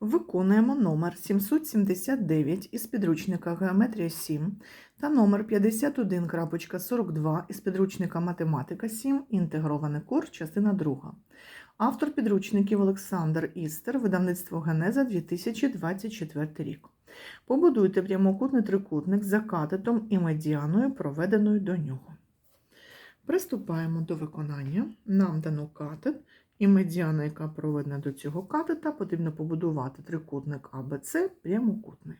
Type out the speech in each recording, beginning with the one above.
Виконуємо номер 779 із підручника Геометрія 7 та номер 51.42 із підручника Математика 7, інтегрований курс, частина 2. Автор підручників Олександр Істер, видавництво Генеза 2024 рік. Побудуйте прямокутний трикутник за катетом і медіаною, проведеною до нього. Приступаємо до виконання. Нам дано катет і медіана, яка проведена до цього катета, потрібно побудувати трикутник АБЦ прямокутний.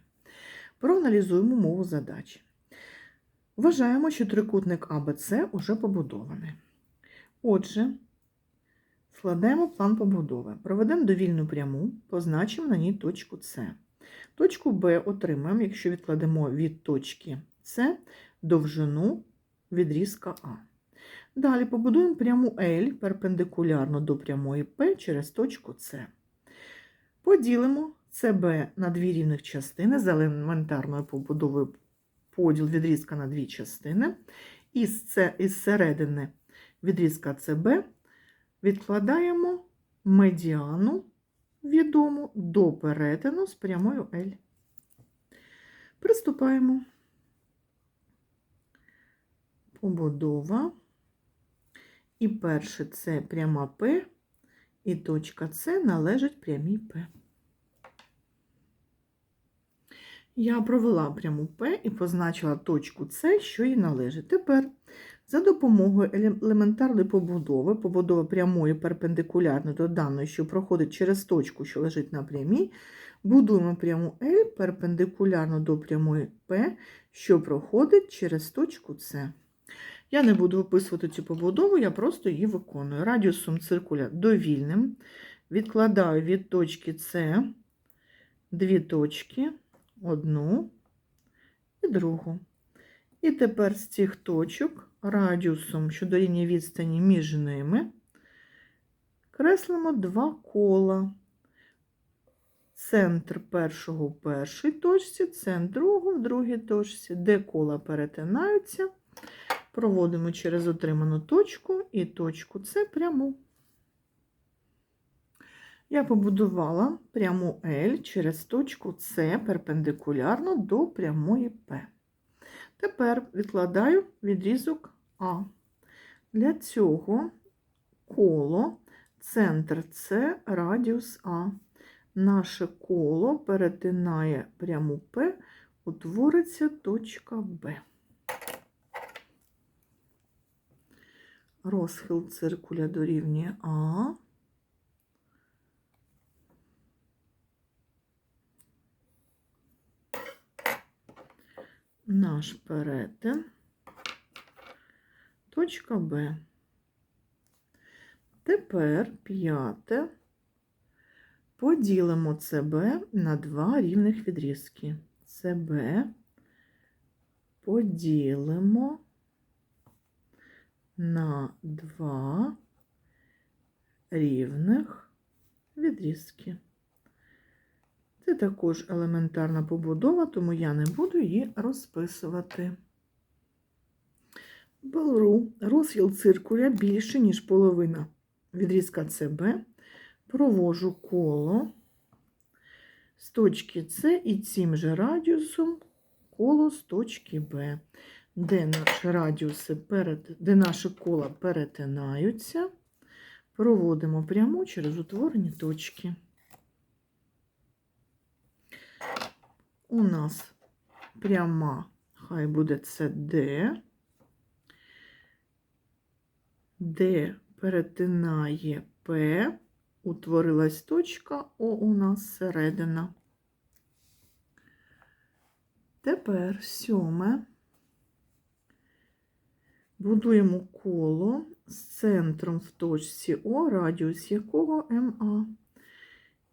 Проаналізуємо мову задачі. Вважаємо, що трикутник АБЦ уже побудований. Отже, складаємо план побудови. Проведемо довільну пряму, позначимо на ній точку С. Точку Б отримаємо, якщо відкладемо від точки С довжину відрізка А. Далі побудуємо пряму L перпендикулярно до прямої P через точку С. Поділимо CB на дві рівних частини з елементарною побудовою поділ відрізка на дві частини. Це, із середини відрізка CB відкладаємо медіану відому до перетину з прямою L. Приступаємо. Побудова. І перше це пряма П, і точка С належить прямій П. Я провела пряму П і позначила точку С, що їй належить. Тепер за допомогою елементарної побудови, побудови прямої перпендикулярно до даної, що проходить через точку, що лежить на прямій, будуємо пряму L перпендикулярно до прямої П, що проходить через точку С. Я не буду виписувати цю побудову, я просто її виконую. Радіусом циркуля довільним. Відкладаю від точки С дві точки, одну і другу. І тепер з цих точок радіусом, що дорівнює відстані між ними, креслимо два кола. Центр першого в першій точці, центр другого в другій точці, де кола перетинаються. Проводимо через отриману точку і точку С пряму. Я побудувала пряму L через точку С перпендикулярно до прямої П. Тепер відкладаю відрізок А. Для цього коло, центр С, радіус А. Наше коло перетинає пряму П, утвориться точка Б. Розхил циркуля дорівнює А. Наш перетин. Точка Б. Тепер п'яте. Поділимо СБ на два рівних відрізки. СБ поділимо на два рівних відрізки. Це також елементарна побудова, тому я не буду її розписувати. Беру розхил циркуля більше, ніж половина відрізка СБ, провожу коло з точки С і цим же радіусом коло з точки Б де наші радіуси перед, де наші кола перетинаються, проводимо пряму через утворені точки. У нас пряма, хай буде це Д, Д перетинає П, утворилась точка, О у нас середина. Тепер сьоме. Будуємо коло з центром в точці О, радіус якого МА.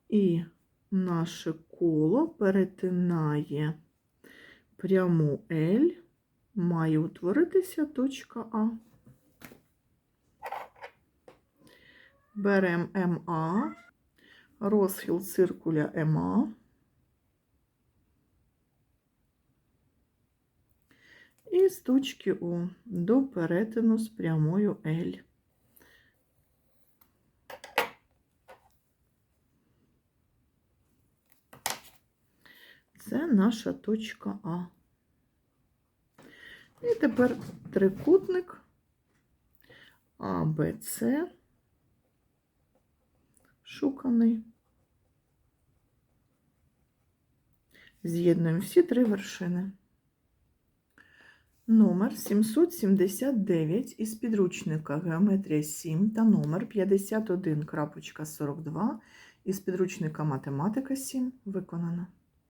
І наше коло перетинає пряму L, має утворитися точка А. Беремо МА, розхил циркуля МА. І з точки О до перетину з прямою L. Це наша точка А. І тепер трикутник А, Б, С. Шуканий. З'єднуємо всі три вершини. Номер 779 із підручника Геометрія 7 та номер 51.42 із підручника Математика 7 виконано.